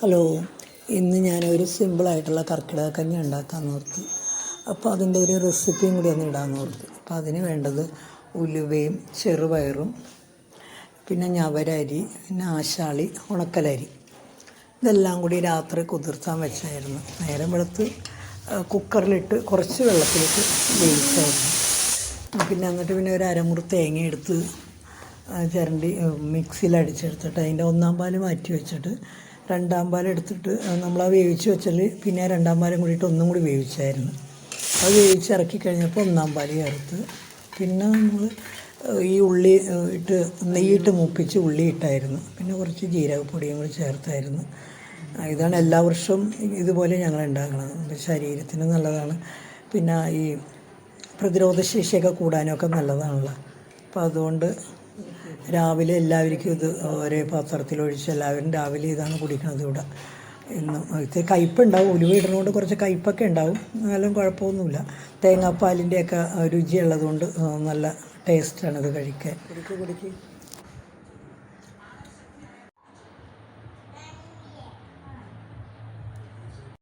Hello ഇന്ന് ഞാൻ ഞാനൊരു സിമ്പിളായിട്ടുള്ള കർക്കിടക കഞ്ഞി ഉണ്ടാക്കാൻ നോർത്തി അപ്പോൾ അതിന്റെ ഒരു റെസിപ്പിയും കൂടി ഒന്ന് ഇടാമെന്ന് നോർത്തി അപ്പോൾ അതിന് വേണ്ടത് ഉലുവയും ചെറുപയറും പിന്നെ ഞവരരി പിന്നെ ആശാളി ഉണക്കലരി. ഇതെല്ലാം കൂടി രാത്രി കുതിർത്താൻ വെച്ചായിരുന്നു. നേരം വെളുത്ത് കുക്കറിലിട്ട് കുറച്ച് വെള്ളത്തിലിട്ട് വേവിച്ചായിരുന്നു. പിന്നെ എന്നിട്ട് പിന്നെ ഒരു അരമുറി തേങ്ങ എടുത്ത് ചിരണ്ടി മിക്സിയിൽ അടിച്ചെടുത്തിട്ട് അതിന്റെ ഒന്നാം പാൽ മാറ്റി വെച്ചിട്ട് രണ്ടാം പാൽ എടുത്തിട്ട് നമ്മൾ ആ വേവിച്ച് വെച്ചാൽ പിന്നെ രണ്ടാം പാലും കൂടിയിട്ട് ഒന്നും കൂടി വേവിച്ചായിരുന്നു. അത് വേവിച്ച് ഇറക്കി കഴിഞ്ഞപ്പോൾ ഒന്നാം പാൽ ചേർത്ത് പിന്നെ നമ്മൾ ഈ ഉള്ളി ഇട്ട് നെയ്യിട്ട് മൂപ്പിച്ച് ഉള്ളി ഇട്ടായിരുന്നു. പിന്നെ കുറച്ച് ജീരകപ്പൊടിയും കൂടി ചേർത്തായിരുന്നു. ഇതാണ് എല്ലാ വർഷവും ഇതുപോലെ ഞങ്ങൾ ഉണ്ടാക്കുന്നത് നമ്മുടെ ശരീരത്തിന് നല്ലതാണ്. പിന്നെ ഈ പ്രതിരോധശേഷിയൊക്കെ കൂടാനൊക്കെ നല്ലതാണല്ലോ. അപ്പോൾ അതുകൊണ്ട് രാവിലെ എല്ലാവർക്കും ഇത് ഒരേ പാത്രത്തിലൊഴിച്ച് എല്ലാവരും രാവിലെ ഇതാണ് കുടിക്കുന്നത് ഇവിടെ. എന്നും ഇത്തിരി കയ്പുണ്ടാവും ഉലുവ ഇടുന്നതുകൊണ്ട് കുറച്ച് കയ്പൊക്കെ ഉണ്ടാവും. എന്നാലും കുഴപ്പമൊന്നുമില്ല. തേങ്ങാപ്പാലിന്റെയൊക്കെ രുചിയുള്ളതുകൊണ്ട് നല്ല ടേസ്റ്റാണ് ഇത് കഴിക്കാൻ.